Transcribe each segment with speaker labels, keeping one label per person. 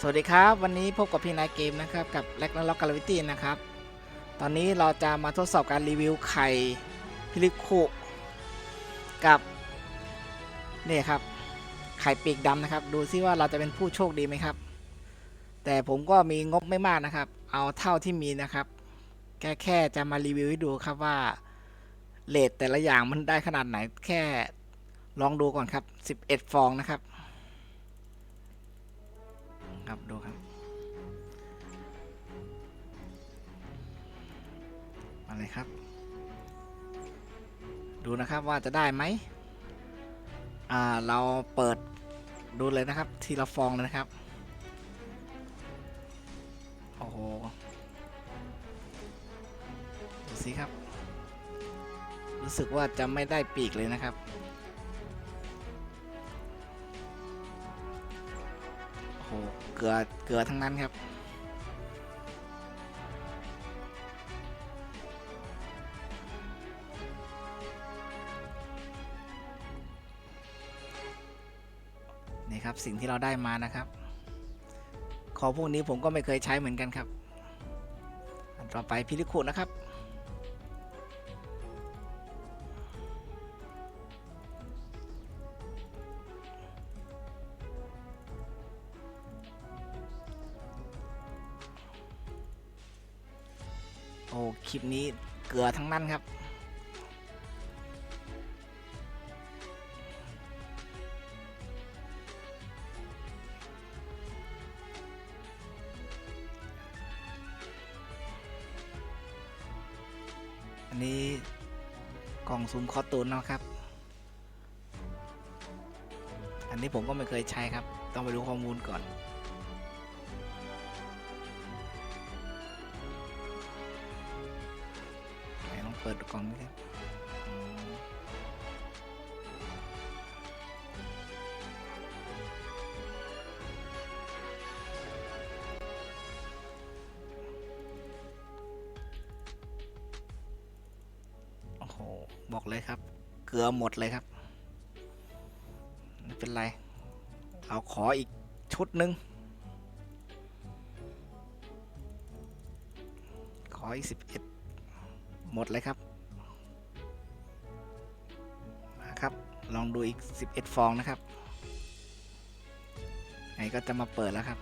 Speaker 1: สวัสดีครับ วันนี้พบกับพี่นายเกมนะครับ กับแล็กและล็อกกาลวิตี้นะครับ ตอนนี้เราจะมาทดสอบการรีวิวไข่พิลิคุกับนี่ครับ ไข่ปีกดำนะครับ ดูซิว่าเราจะเป็นผู้โชคดีไหมครับ แต่ผมก็มีงบไม่มากนะครับ เอาเท่าที่มีนะครับ แค่แค่จะมารีวิวให้ดูครับว่าเลทแต่ละอย่างมันได้ขนาดไหนแค่ลองดูก่อนครับ 11 ฟองนะครับ ครับดูครับ มาเลยครับ ดูนะครับว่าจะได้ไหมอ่าเราเปิดดูเลยนะครับทีละฟองเลยนะครับ โอ้โหดูสิครับ รู้สึกว่าจะไม่ได้ปีกเลยนะครับ เกลือเกลือทั้งนั้นครับ นี่ครับสิ่งที่เราได้มานะครับ ของพวกนี้ผมก็ไม่เคยใช้เหมือนกันครับ อันต่อไปพิลิคุนะครับ โอ้คลิปนี้เกลือทั้งนั้นครับ อันนี้กล่องซูมคอตูนนะครับ อันนี้ผมก็ไม่เคยใช้ครับ ต้องไปดูข้อมูลก่อน เปิดกล่องนี้ครับอืมโอ้โห บอกเลยครับ เกลือหมดเลยครับ ไม่เป็นไร เราขออีกชุดหนึ่งขออีกสิบเอ็ด หมดเลยครับ มาครับ ลองดูอีก 11 ฟองนะครับไงก็จะมาเปิดแล้วครับ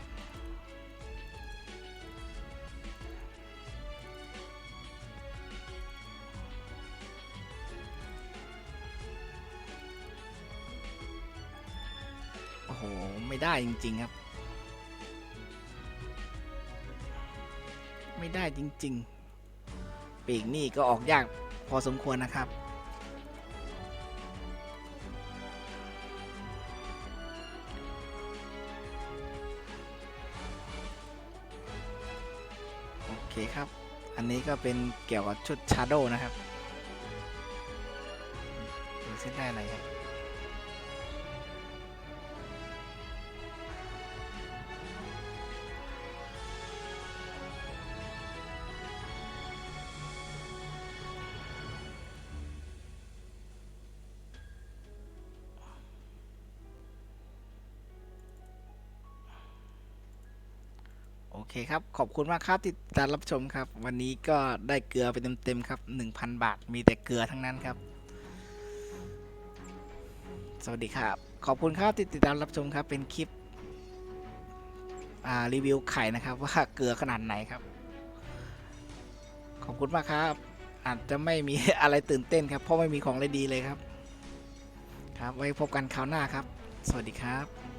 Speaker 1: โอ้โห ไม่ได้จริง ๆ ครับ ไม่ได้จริง ๆ ปีกนี่ก็ออกยากพอสมควรนะครับ โอเคครับ อันนี้ก็เป็นเกี่ยวกับชุดชาโดนะครับดูซิได้อะไรครับ เคครับ ขอบคุณมากครับที่ติดตามรับชมครับ วันนี้ก็ได้เกลือไปเต็มๆครับ 1,000 บาท มีแต่เกลือทั้งนั้นครับ สวัสดีครับ ขอบคุณครับที่ติดตามรับชมครับ เป็นคลิปรีวิวไข่นะครับว่าเกลือขนาดไหนครับ ขอบคุณมากครับ อาจจะไม่มีอะไรตื่นเต้นครับ เพราะไม่มีของอะไรดีเลยครับ ครับ ไว้พบกันคราวหน้าครับ สวัสดีครับ